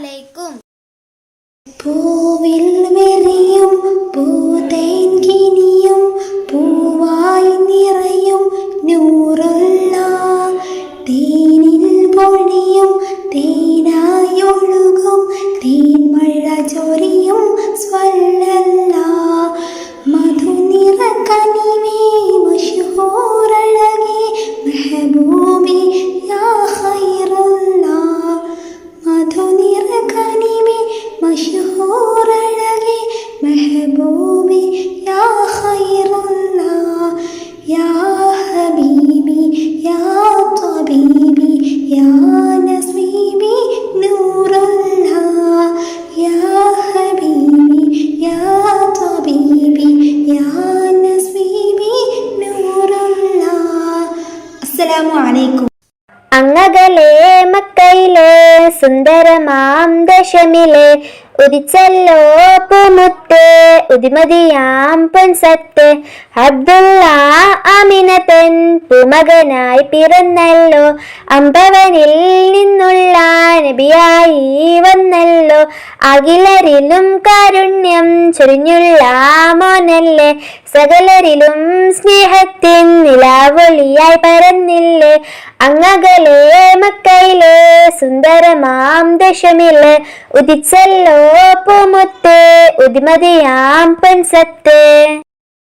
അലൈക്കും പൂവിൽ വെറിയും പൂതേൻ കിനിയും പൂവായി നിറയും നൂറുള്ള തേനിൽ പൊഴിയും തേനായി ഒഴുകും തേൻമഴ ചൊരിയും സ്വല്ലല്ല يا طبيبي يا نصيبي نور الها يا حبيبي يا طبيبي يا نصيبي نور الها السلام عليكم. അങ്ങകലെ മക്കയിലെ സുന്ദരമാം ദശമിലെ ഉദിച്ചല്ലോ പൂമുത്തെ ഉദിമതിയാം പൊൻസത്തെ. അബ്ദുള്ള അമിനത്തൻ പൂമകനായി പിറന്നല്ലോ. അമ്പവനിൽ നിന്നുള്ള നബിയായി വന്നല്ലോ. അഖിലരിലും കാരുണ്യം ചൊരിഞ്ഞുള്ള മോനല്ലേ സകലരിലും സ്നേഹത്തിൻ നിലാവൊളിയായി പരന്നില്ലേ? അങ്ങകലെ മക്കയിലെ സുന്ദരമാം ദശമിൽ ഉദിച്ചല്ലോ പൂമുത്ത് ഉദിമതിയാം പൊൻസത്ത്.